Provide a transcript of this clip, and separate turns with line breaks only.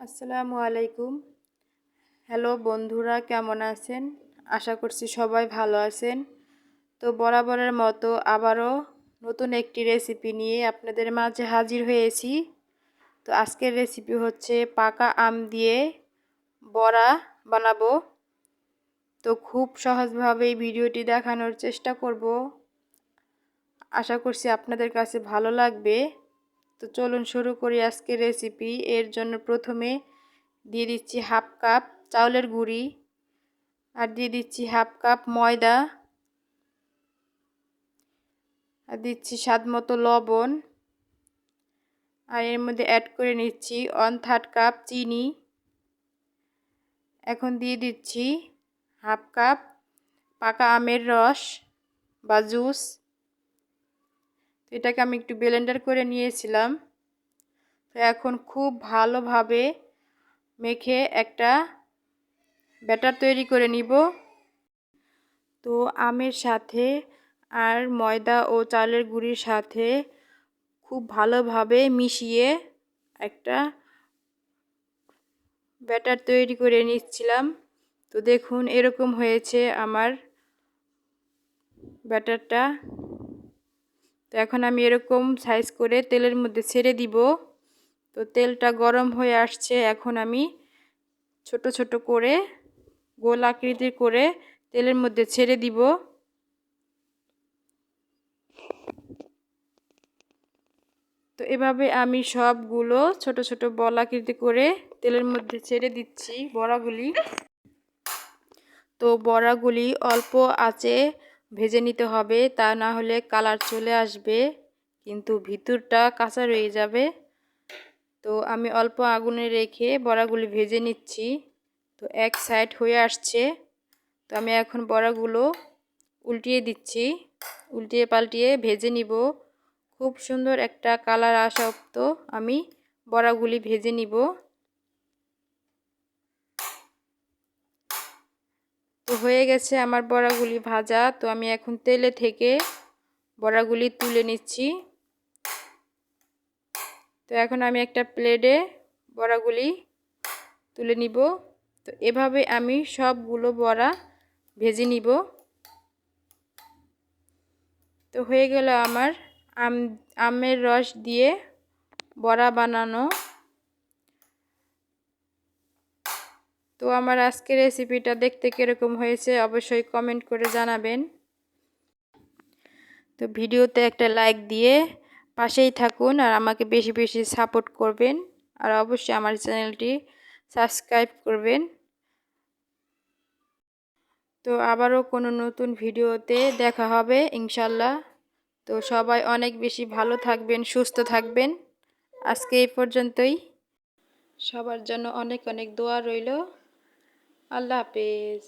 আসসালামু আলাইকুম। হ্যালো বন্ধুরা, কেমন আছেন? আশা করছি সবাই ভালো আছেন। তো বরাবরের মতো আবারও নতুন একটি রেসিপি নিয়ে আপনাদের মাঝে হাজির হয়েছি। তো আজকের রেসিপি হচ্ছে পাকা আম দিয়ে বড়া বানাবো। তো খুব সহজভাবে ভিডিওটি দেখানোর চেষ্টা করব। আশা করছি আপনাদের কাছে ভালো লাগবে। তো চলুন শুরু করি আজকের রেসিপি এর জন্য প্রথমে দিয়ে দিচ্ছি হাফ কাপ চাউলের গুঁড়ি আর দিয়ে দিচ্ছি হাফ কাপ ময়দা আর দিচ্ছি স্বাদ মতো লবণ। আর এর মধ্যে অ্যাড করে নিচ্ছি ওয়ান থার্ড কাপ চিনি। এখন দিয়ে দিচ্ছি হাফ কাপ পাকা আমের রস বা জুস তো এটাকে আমি একটু ব্লেন্ডার করে নিয়েছিলাম। তো এখন খুব ভালোভাবে মেখে একটা ব্যাটার তৈরি করে নিব। তো আমের সাথে আর ময়দা ও চালের গুঁড়ির সাথে খুব ভালোভাবে মিশিয়ে একটা ব্যাটার তৈরি করে নিচ্ছিলাম। তো দেখুন এরকম হয়েছে আমার ব্যাটারটা তো এখন আমি এরকম সাইজ করে তেলের মধ্যে ছেড়ে দিব। তো তেলটা গরম হয়ে আসছে, এখন আমি ছোট ছোট করে গোল আকৃতির করে তেলের মধ্যে ছেড়ে দিব। তো এভাবে আমি সবগুলো ছোট ছোট বল আকৃতি করে তেলের মধ্যে ছেড়ে দিচ্ছি বড়াগুলি। তো বড়াগুলি অল্প আঁচে ভেজে নিতে হবে, তা না হলে কালার চলে আসবে, কিন্তু ভিতরটা কাঁচা রয়ে যাবে। তো আমি অল্প আগুনে রেখে বড়াগুলি ভেজে নিচ্ছি। তো এক সাইড হয়ে আসছে। তো আমি এখন বড়াগুলো উল্টিয়ে দিচ্ছি। উল্টিয়ে পাল্টিয়ে ভেজে নিব। খুব সুন্দর একটা কালার আসা তো আমি বড়াগুলি ভেজে নিব। তো হয়ে গেছে আমার বড়াগুলি ভাজা। তো আমি এখন তেলে থেকে বড়াগুলি তুলে নিচ্ছি। তো এখন আমি একটা প্লেটে বড়াগুলি তুলে নিব। তো এভাবে আমি সবগুলো বড়া ভেজে নিব। তো হয়ে গেল আমার আম, আমের রস দিয়ে বড়া বানানো। তো আমার আজকের রেসিপিটা দেখতে কীরকম হয়েছে অবশ্যই কমেন্ট করে জানাবেন। তো ভিডিওতে একটা লাইক দিয়ে পাশেই থাকুন আর আমাকে বেশি বেশি সাপোর্ট করবেন আর অবশ্যই আমার চ্যানেলটি সাবস্ক্রাইব করবেন। তো আবারও কোনো নতুন ভিডিওতে দেখা হবে ইনশাল্লাহ। তো সবাই অনেক বেশি ভালো থাকবেন, সুস্থ থাকবেন। আজকে এই পর্যন্তই। সবার জন্য অনেক অনেক দোয়া রইল। আল্লাহ হাফেজ।